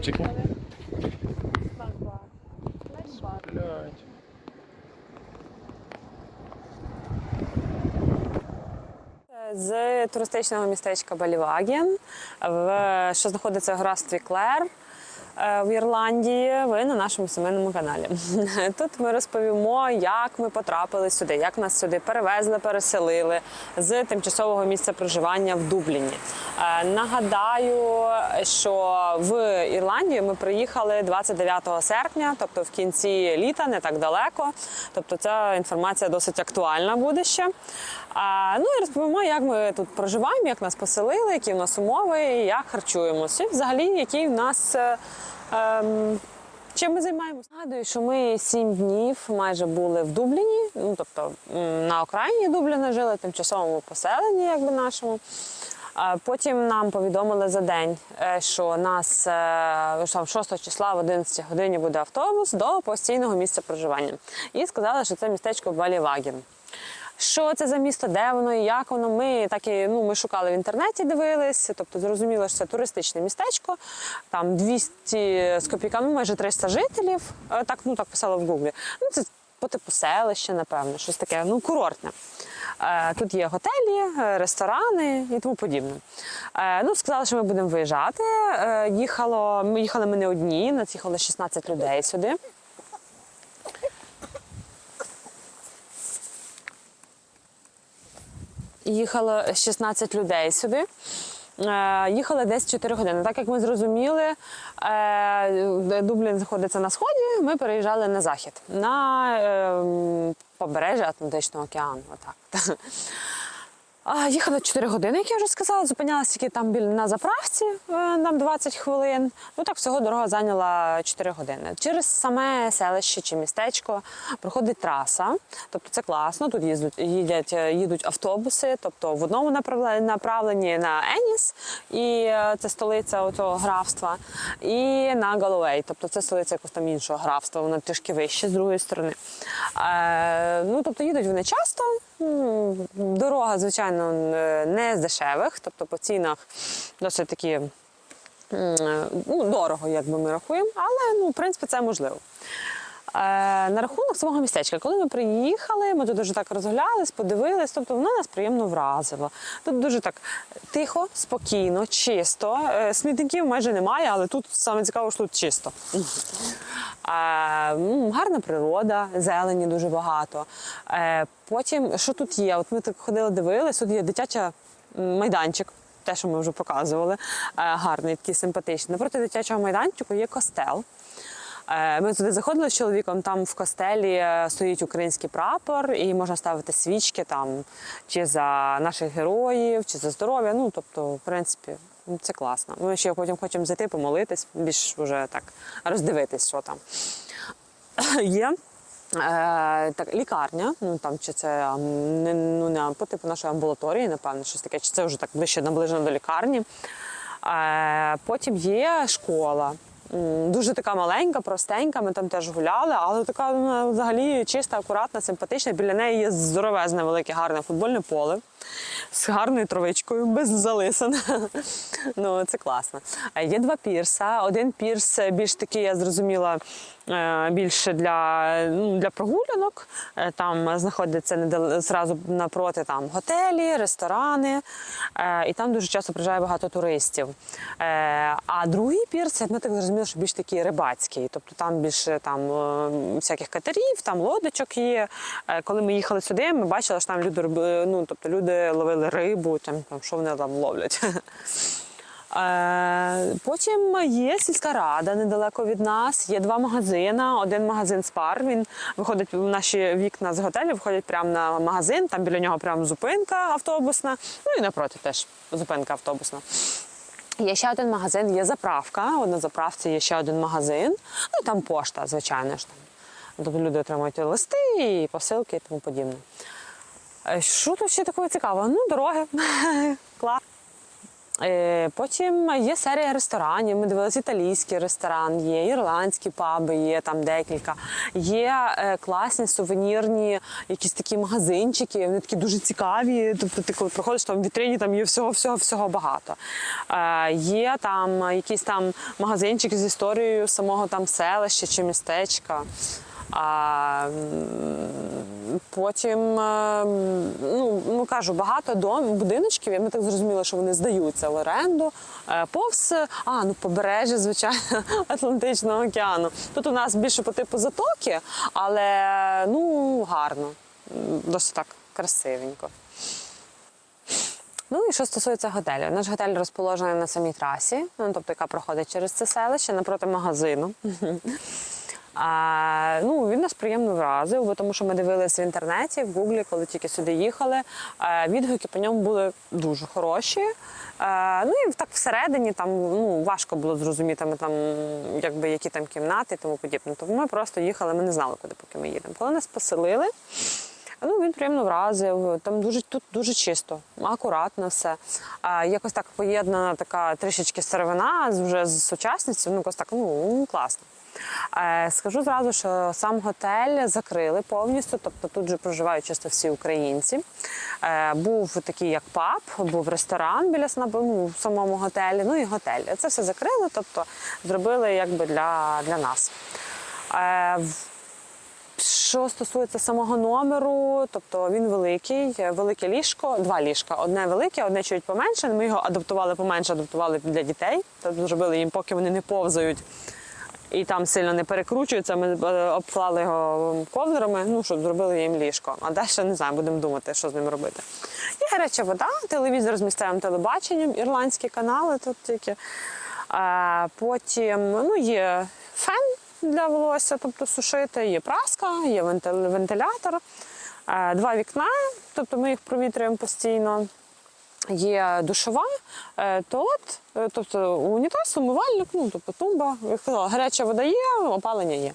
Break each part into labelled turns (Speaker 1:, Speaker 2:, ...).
Speaker 1: наші
Speaker 2: всё
Speaker 1: зазульчики?
Speaker 2: виїхали. Снэк-бар. Снэк-бар.
Speaker 1: Блядь.
Speaker 3: З туристичного містечка Баліваген, в- що знаходиться в графстві Клер е, в Ірландії. Ви на нашому сімейному каналі. Тут ми розповімо, як ми потрапили сюди, як нас сюди перевезли, переселили з тимчасового місця проживання в Дубліні. Е, Нагадаю, що в Ірландію ми приїхали 29 серпня, тобто в кінці літа, не так далеко. Тобто ця інформація досить актуальна буде ще. А, ну і розповімо, як ми тут проживаємо, як нас поселили, які в нас умови, як харчуємося. І взагалі, який в нас. Е, ем, Чим ми займаємося? Нагадую, що ми сім днів майже були в Дубліні, ну тобто на окраїні Дубліна жили, тимчасовому поселенні, якби нашому. Потім нам повідомили за день, е, що нас е, там 6 числа в 11 годині буде автобус до постійного місця проживання. І сказали, що це містечко Баліваген. Що це за місто, де воно і як воно? Ми так і ну ми шукали в інтернеті, дивились. Тобто зрозуміло, що це туристичне містечко. Там 200 з копійками, майже 300 жителів. Е, Так, ну так писало в гуглі. Ну це по типу селище, напевно, щось таке, ну курортне. Е, Тут є готелі, е, ресторани і тому подібне. Ну, сказали, що ми будемо виїжджати. Їхало, ми їхали ми не одні, нас їхало 16 людей сюди. Їхало 16 людей сюди. Е, Їхали десь 4 години. Так як ми зрозуміли, е, Дублін знаходиться на сході, ми переїжджали на захід, на е, побережжя Атлантичного океану. Отак. А, Їхали 4 години, як я вже сказала, зупинялася тільки там на заправці, е, нам 20 хвилин. Ну так всього дорога зайняла 4 години. Через саме селище чи містечко проходить траса, тобто це класно. Тут їздять, їдять, е, їдуть автобуси, тобто в одному направленні на Еніс, і е, це столиця цього графства, і на Галуей, тобто це столиця якогось там іншого графства, вона трішки вище з другої сторони. Е, ну тобто їдуть вони часто. Дорога, звичайно, е, не з дешевих, тобто по цінах досить такі е, ну, дорого, як би ми рахуємо, але ну, в принципі це можливо. Е, на рахунок самого містечка, коли ми приїхали, ми тут дуже так розглялись, подивились, тобто воно нас приємно вразило. Тут дуже так тихо, спокійно, чисто. Смітників майже немає, але тут саме цікаво, що тут чисто. М, гарна природа, зелені дуже багато. Е, потім, що тут є? От ми так ходили, дивились, тут є дитяча майданчик. Те, що ми вже показували, е, гарний, такий симпатичний. Напроти дитячого майданчику є костел. Е, Ми туди заходили з чоловіком. Там в костелі стоїть український прапор, і можна ставити свічки там чи за наших героїв, чи за здоров'я. Ну тобто, в принципі, ну, це класно. Ми ще потім хочемо зайти, помолитись, більш вже так роздивитись, що там є. Е, так, лікарня, ну там чи це не, ну, не по типу нашої амбулаторії, напевно, щось таке, чи це вже так ближче наближено до лікарні. Е, потім є школа. Дуже така маленька, простенька, ми там теж гуляли, але така ну, взагалі чиста, акуратна, симпатична. Біля неї є здоровезне, велике, гарне футбольне поле з гарною травичкою, без залисин. ну, це класно. Є два пірса. Один пірс е, більш такий, я зрозуміла, е, більше для, ну, для прогулянок. Е, Там знаходяться недал- зразу напроти там готелі, ресторани, і там дуже часто приїжджає багато туристів. А другий пірс, ми так зрозуміли, що більш такий рибацький. Тобто там більше там всяких катерів, там лодочок є. Коли ми їхали сюди, ми бачили, що там люди ну тобто люди ловили рибу, там, там що вони там ловлять. Е, Потім є сільська рада недалеко від нас. Є два магазини. Один магазин Спар. Він виходить в наші вікна з готелю, виходять прямо на магазин. Там біля нього прямо зупинка автобусна. Ну і напроти теж зупинка автобусна. Є ще один магазин, є заправка. От на заправці є ще один магазин. Ну і там пошта, звичайно ж. Тобто люди отримують листи і посилки і тому подібне. Е, Що тут ще такого цікавого? Ну, дороги. Клас. Е, Потім є серія ресторанів. Ми дивилися італійський ресторан, є ірландські паби, є там декілька. Є е, класні сувенірні якісь такі магазинчики. Вони такі дуже цікаві. Тобто, ти коли приходиш там в вітрині, там є всього, всього, всього багато. Є там якісь там магазинчики з історією самого там селища чи містечка. А, потім, е, ну, ну кажу, багато дом, будиночків, і ми так зрозуміли, що вони здаються в оренду. Е, Повз, а, ну побережжя, звичайно, Атлантичного океану. Тут у нас більше по типу затоки, але ну гарно, досить так красивенько. Ну і що стосується готелю, наш готель розположений на самій трасі, ну тобто яка проходить через це селище напроти магазину. А, ну, він нас приємно вразив, бо тому що ми дивилися в інтернеті, в Гуглі, коли тільки сюди їхали. А, відгуки по ньому були дуже хороші. А, ну і так всередині там ну, важко було зрозуміти, ми там, якби, які там кімнати і тому подібне. Тому ми просто їхали, ми не знали, куди поки ми їдемо. Коли нас поселили, Ну, він приємно вразив. Там дуже тут дуже чисто, акуратно все. А, якось так поєднана така трішечки старовина вже з сучасністю. Ну, якось так ну класно. Е, скажу зразу, що сам готель закрили повністю, тобто тут же проживають чисто всі українці. Е, був такий як паб, був ресторан біля ну, в самому готелі, ну і готель. Це все закрили, тобто зробили якби для, для нас. Е, що стосується самого номеру, тобто він великий, велике ліжко, два ліжка. Одне велике, одне чуть поменше. Ми його адаптували поменше, адаптували для дітей. Тобто зробили їм, поки вони не повзають і там сильно не перекручуються. Ми е, обклали його ковдрами, ну щоб зробили їм ліжко. А далі не знаю, будемо думати, що з ним робити. Є гаряча вода, телевізор з місцевим телебаченням, ірландські канали тут тільки. А, потім ну, є фен для волосся, тобто сушити, є праска, є вентил- вентилятор, е, два вікна, тобто ми їх провітрюємо постійно. Є душова, е, туалет, е, тобто унітаз, умивальник, ну тобто тумба. Як сказала, гаряча вода є, опалення є.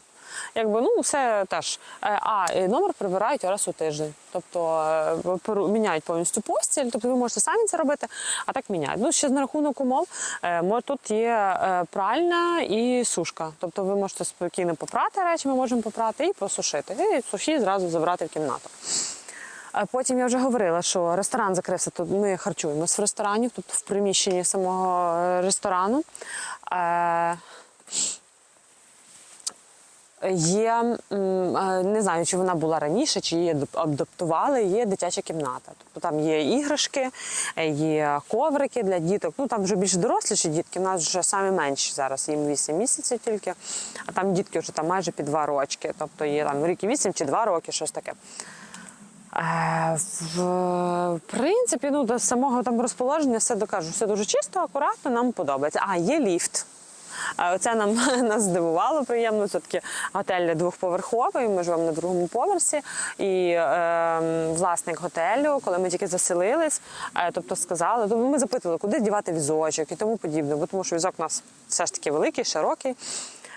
Speaker 3: Якби ну все теж. Е, А номер прибирають раз у тиждень. Тобто міняють повністю постіль. Тобто ви можете самі це робити, а так міняють. Ну ще на рахунок умов. мо- Тут є пральна і сушка. Тобто ви можете спокійно попрати речі, ми можемо попрати і посушити. І суші зразу забрати в кімнату. Потім я вже говорила, що ресторан закрився. Тут ми харчуємось в ресторані, тобто в приміщенні самого е, ресторану. Е, Є, е, не знаю, чи вона була раніше, чи її адаптували, є дитяча кімната. Тобто там є іграшки, є коврики для діток. Ну там вже більш доросліші дітки, у нас вже самі менші зараз, їм 8 місяців тільки, а там дітки вже там майже під 2 рочки. Тобто є там рік і 8 чи 2 роки, щось таке. Е, В принципі, ну до самого там розположення все докажу, все дуже чисто, акуратно, нам подобається. А є ліфт. Е, Оце нам нас здивувало приємно. Це таки готель двохповерховий. Ми живемо на другому поверсі. І е, власник готелю, коли ми тільки заселились, е, тобто сказали, тобто ми запитували, куди дівати візочок і тому подібне, бо тому що візок у нас все ж таки великий, широкий.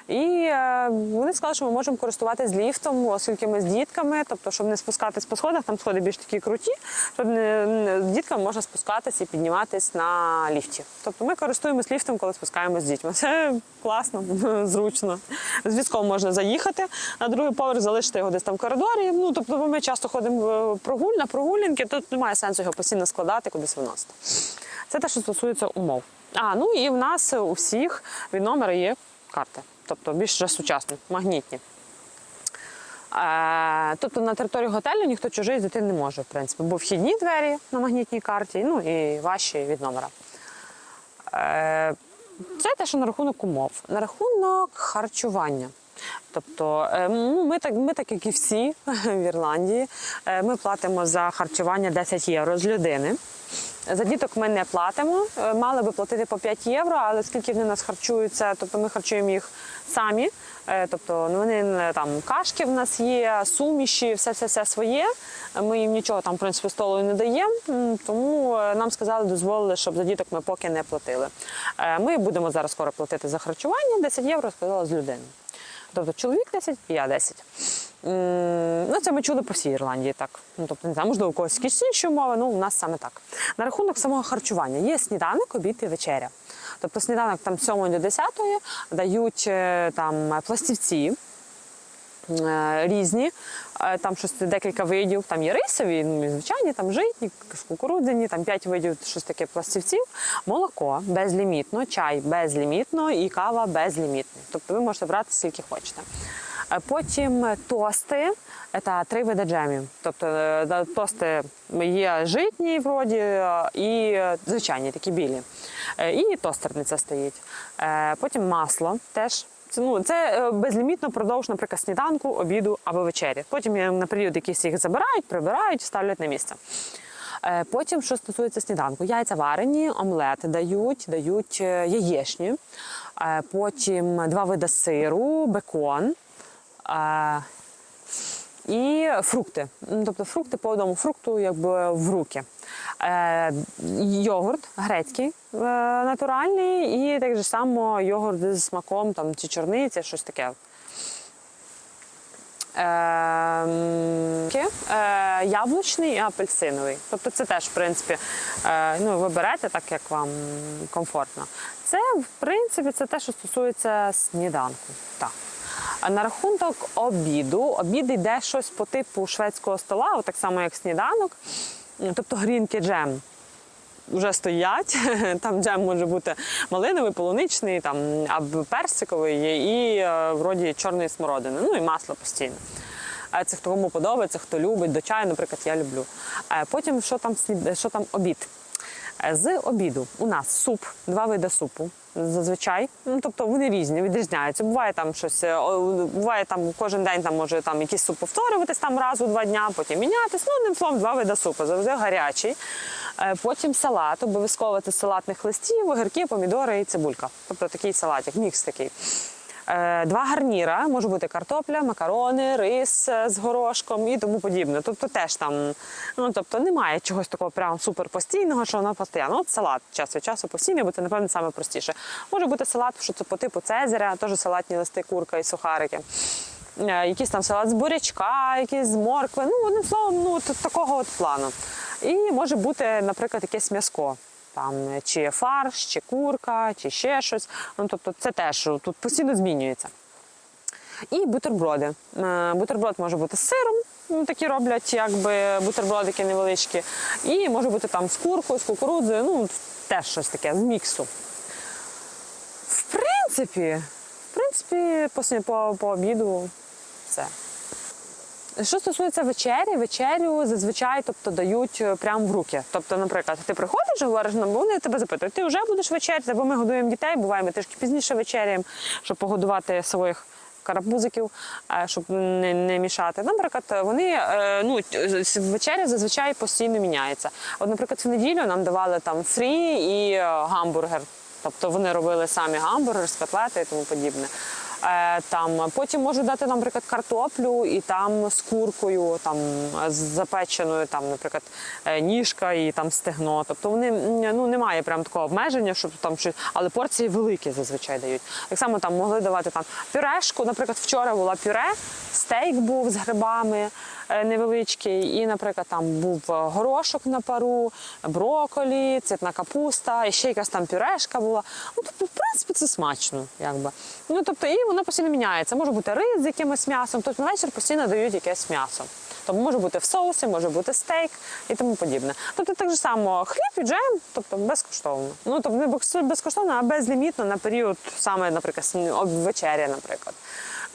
Speaker 3: І е, вони сказали, що ми можемо користуватись ліфтом, оскільки ми з дітками, тобто, щоб не спускатись по сходах, там сходи більш такі круті, щоб не, з дітками можна спускатись і підніматись на ліфті. Тобто ми користуємось ліфтом, коли спускаємось з дітьми. Це класно, зручно. З можна заїхати на другий поверх, залишити його десь там в коридорі. Ну тобто, бо ми часто ходимо в прогуль, на прогулянки, тут немає сенсу його постійно складати, кудись виносити. Це те, що стосується умов. А ну і в нас у всіх від номера є карти, тобто більш вже сучасні, магнітні. Е, тобто на території готелю ніхто чужий зайти не може, в принципі, бо вхідні двері на магнітній карті, ну і ваші від номера. Е, це те, що на рахунок умов. На рахунок харчування. Тобто, е, ну, ми так, ми так як і всі в Ірландії, ми платимо за харчування 10 євро з людини. За діток ми не платимо. Е, Мали би платити по 5 євро, але оскільки вони нас харчуються, тобто ми харчуємо їх самі. Е, Тобто ну, вони там кашки в нас є, суміші, все все все своє. Ми їм нічого там, в принципі, столу не даємо. Тому е, нам сказали, дозволили, щоб за діток ми поки не платили. Ми будемо зараз скоро платити за харчування 10 євро, сказала з людини. Тобто чоловік 10, я 10. Ну, це ми чули по всій Ірландії так. Ну, тобто, не знаю, можливо, у когось якісь інші умови, ну у нас саме так. На рахунок самого харчування є сніданок, обід і вечеря. Тобто сніданок там з 7 до 10 дають е, там пластівці е, різні, е, там щось декілька видів, там є рисові, ну, звичайні, там житні, кукурудзяні, там 5 видів щось таке пластівців, молоко безлімітно, чай безлімітно і кава безлімітно. Тобто ви можете брати скільки хочете. Потім тости це три види джемів. Тобто е, тости є житні вроді е, і звичайні, такі білі. Е, І тостерниця стоїть. Потім масло теж. Це, ну, це безлімітно продовж, наприклад, сніданку, обіду або вечері. Потім на період якийсь їх забирають, прибирають, ставлять на місце. Потім, що стосується сніданку, яйця варені, омлети дають, дають яєчні, потім два види сиру, бекон. Е, І фрукти. Ну, Тобто фрукти по одному фрукту якби в руки. Е, йогурт грецький е, натуральний, і так же само йогурт зі смаком там, чи чорниці, щось таке. Е, е, яблучний і апельсиновий. Тобто це теж, в принципі, е, ну, ви берете так, як вам комфортно. Це, в принципі, це те, що стосується сніданку. Так. На рахунок обіду, обід йде щось по типу шведського стола, так само як сніданок. Тобто грінки джем вже стоять. Там джем може бути малиновий, полуничний, там, або персиковий і е, вроді чорної смородини. Ну і масло постійно. Це хто кому подобається, хто любить. До чаю, наприклад, я люблю. Потім що там, що там обід? Е, З обіду у нас суп, два види супу. Зазвичай, ну тобто вони різні, відрізняються. Буває там щось, е, буває там кожен день там може там якийсь суп повторюватись там раз у два дня, потім мінятись. Ну, одним словом, два види супу. Завжди гарячий. Е, Потім салат, обов'язково салатних листів, огірки, помідори і цибулька. Тобто такий салатик, мікс такий. Е, Два гарніра, може бути картопля, макарони, рис е, з горошком і тому подібне. Тобто теж там, ну тобто немає чогось такого прям супер постійного, що воно постійно. От салат час від часу постійний, бо це напевно саме простіше. Може бути салат, що це по типу цезаря, теж салатні листи, курка і сухарики. Е, Якийсь там салат з бурячка, якийсь з моркви. Ну, одним словом, ну такого от плану. І може бути, наприклад, якесь м'яско. Там чи фарш, чи курка, чи ще щось. Ну тобто, це теж тут постійно змінюється. І бутерброди. Е, Бутерброд може бути з сиром, ну, такі роблять, якби бутербродики невеличкі. І може бути там з куркою, з кукурудзою, ну теж щось таке, з міксу. В принципі, в принципі, по, по, по обіду все. Що стосується вечері, вечерю зазвичай тобто, дають е, прямо в руки. Тобто, наприклад, ти приходиш говориш, ну, вони тебе запитують, ти вже будеш вечеряти, бо ми годуємо дітей, буває, ми трішки пізніше вечеряємо, щоб погодувати своїх карапузиків, е, щоб не, не мішати. Наприклад, вони е, ну, вечеря зазвичай постійно міняється. От, наприклад, в неділю нам давали там фрі і гамбургер. Тобто вони робили самі гамбургер з і тому подібне. Е, Там потім можуть дати, наприклад, картоплю і там з куркою, там з запеченою, там, наприклад, е, ніжка і там стегно. Тобто вони ну немає прям такого обмеження, щоб там щось, але порції великі зазвичай дають. Так само там могли давати там пюрешку. Наприклад, вчора була пюре, стейк був з грибами невеличкий, і, наприклад, там був е, горошок на пару, броколі, цвітна капуста, і ще якась там пюрешка була. Ну, тобто, в принципі, це смачно, якби. Ну, тобто, і воно постійно міняється. Може бути рис з якимось м'ясом, тобто на вечір постійно дають якесь м'ясо. Тобто може бути в соусі, може бути стейк і тому подібне. Тобто так же само хліб і джем, тобто безкоштовно. Ну тобто не безкоштовно, а безлімітно на період саме, наприклад, вечеря, наприклад.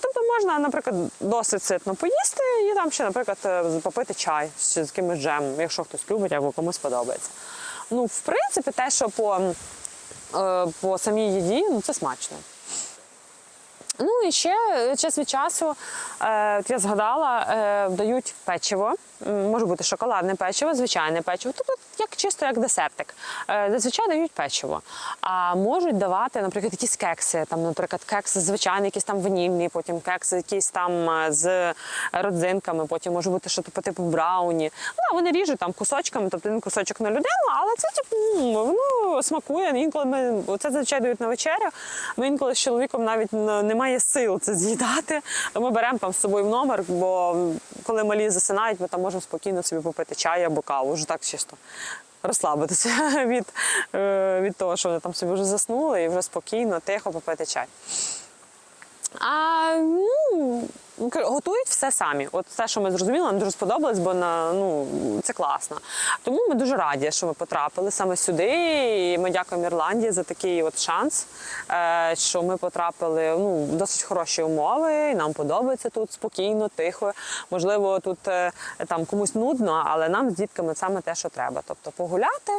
Speaker 3: Тобто можна, наприклад, досить ситно поїсти і там ще, наприклад, е, попити чай з якимось джемом, якщо хтось любить або комусь подобається. Ну, в принципі, те, що по, е, по самій їді, ну це смачно. Ну і ще е, час від часу, е, от я згадала, е, дають печиво. Може бути шоколадне печиво, звичайне печиво. Тобто як чисто як десертик. Зазвичай дають печиво. А можуть давати, наприклад, якісь кекси. Там, наприклад, кекс звичайний, якийсь там ванільний, потім кекс якийсь там з родзинками, потім може бути щось по типу брауні. Ну, вони ріжуть там кусочками, тобто один кусочок на людину, але це типу, воно смакує. Інколи ми це зазвичай дають на вечерю. Ми інколи з чоловіком навіть немає немає сил це з'їдати. То ми беремо там з собою в номер, бо коли малі засинають, ми там можемо спокійно собі попити чай або каву, вже так чисто. Розслабитися від, е, від того, що вони там собі вже заснули, і вже спокійно, тихо попити чай. А ну, готують все самі. От те, що ми зрозуміли, нам дуже сподобалось, бо на, ну, це класно. Тому ми дуже раді, що ми потрапили саме сюди. І ми дякуємо Ірландії за такий от шанс, е, що ми потрапили ну, досить хороші умови. І нам подобається тут спокійно, тихо. Можливо, тут е, там комусь нудно, але нам з дітками саме те, що треба. Тобто погуляти.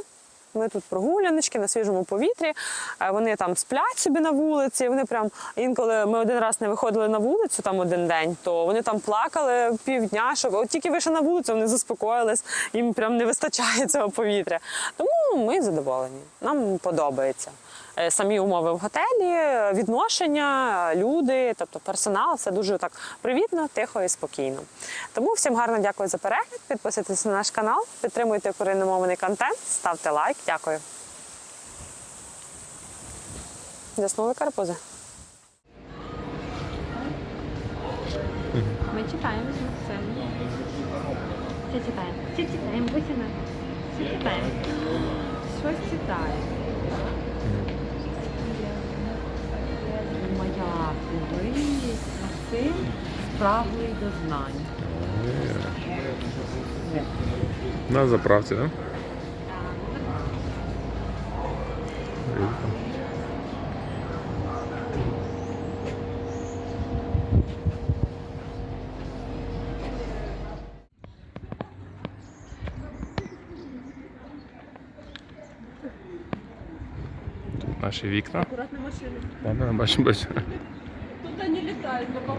Speaker 3: Ми тут прогуляночки на свіжому повітрі. Е, Вони там сплять собі на вулиці. Вони прям інколи ми один раз не виходили на вулицю там один день, то вони там плакали півдня, що от тільки вийшли на вулицю, вони заспокоїлись, їм прям не вистачає цього повітря. Тому ми задоволені. Нам подобається. Е, Самі умови в готелі, відношення, люди, тобто персонал, все дуже так привітно, тихо і спокійно. Тому всім гарно дякую за перегляд. Підписуйтесь на наш канал, підтримуйте україномовний контент, ставте лайк. Дякую. Заснули карапузи.
Speaker 2: Ми читаємо з Максимом. Що читаємо? Що читаємо? Бусіна? Що читаємо? Щось читаємо. Моя, дивись, Максим справний до знань.
Speaker 1: На заправці, так? Да? Наші вікна.
Speaker 2: Акуратно машина.
Speaker 1: Ладно, бачу, бачу.
Speaker 2: Тут не літають, бо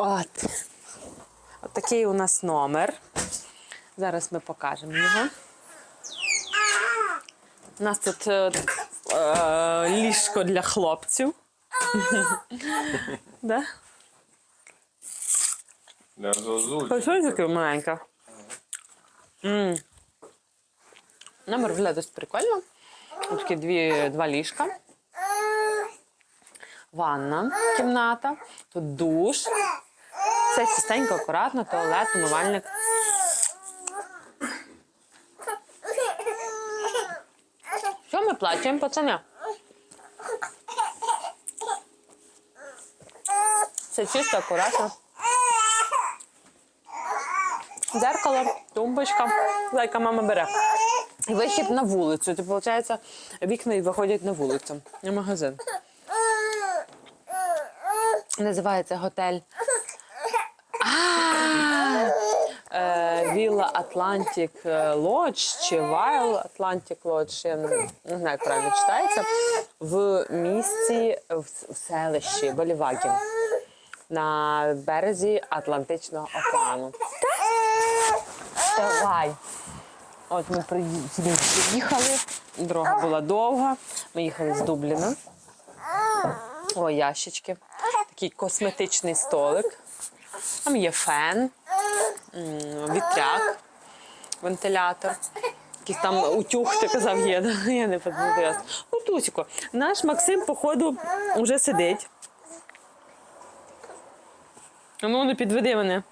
Speaker 3: От. От такий у нас номер. Зараз ми покажемо його. У нас тут е, е, ліжко для хлопців. Да?
Speaker 1: Для зозуль.
Speaker 3: Ось таке маленьке. М. Номер виглядає досить прикольно. Такі дві, два ліжка. Ванна, кімната, тут душ. Все чистенько, акуратно, туалет, умивальник. Що ми плачемо, пацани? Все чисто, акуратно. Дзеркало, тумбочка, яка мама бере. Вихід на вулицю. Це, виходить, вікна виходять на вулицю. На магазин. Називається готель. А, е, Вілла Атлантик Лодж чи Вайл Атлантик Лодж. Я не знаю, як правильно читається. В місті, в селищі Болівагін на березі Атлантичного океану. Давай. От ми приїхали. Дорога була довга. Ми їхали з Дубліна. О, ящички. Такий косметичний столик. Там є фен, вітряк, вентилятор. Якийсь там утюг, ти казав, є. Я не пам'ятаю. Ну, Тусіко, наш Максим, походу, вже сидить. Ну, не підведи мене.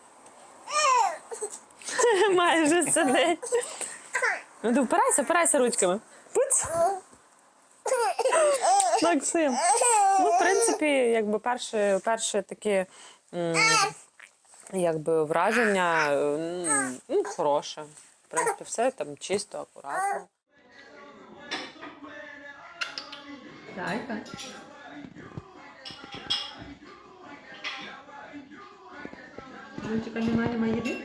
Speaker 3: Майже сидить. Ну, впирайся, впирайся ручками. Пуць. Максим. Ну, в принципі, якби перше, перше таке якби враження ну, хороше. В принципі, все там чисто, акуратно.
Speaker 2: Зайка. Жунчика немає, немає їди?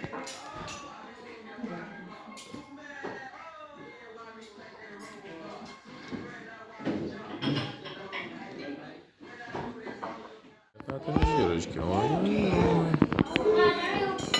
Speaker 1: А ти не віриш. кнопочки.
Speaker 3: 啊，这里
Speaker 4: 有个。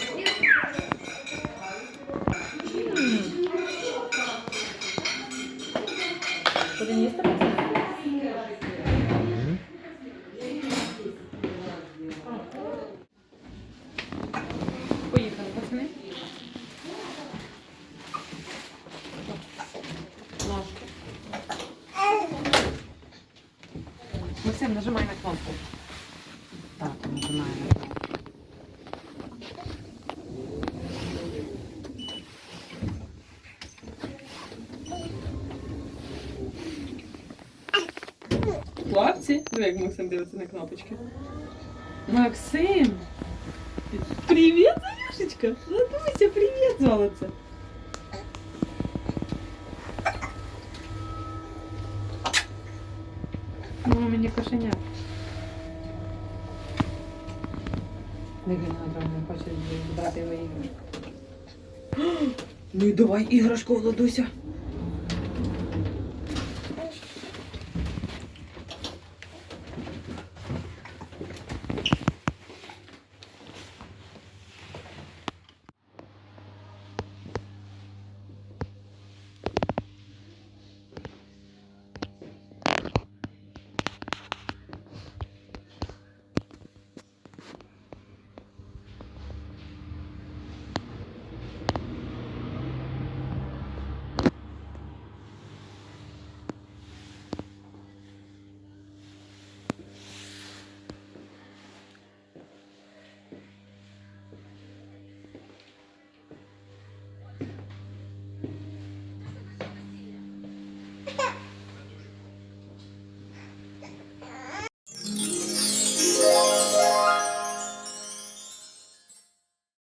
Speaker 3: Хлопці, диви, як Максим дивиться на кнопочки. Максим! Привіт, Заюшечка! Ладуся, привіт, золоце! Ну, мені кошеня. Не він не хоче брати його іграшку. Ну і давай іграшку, Владуся.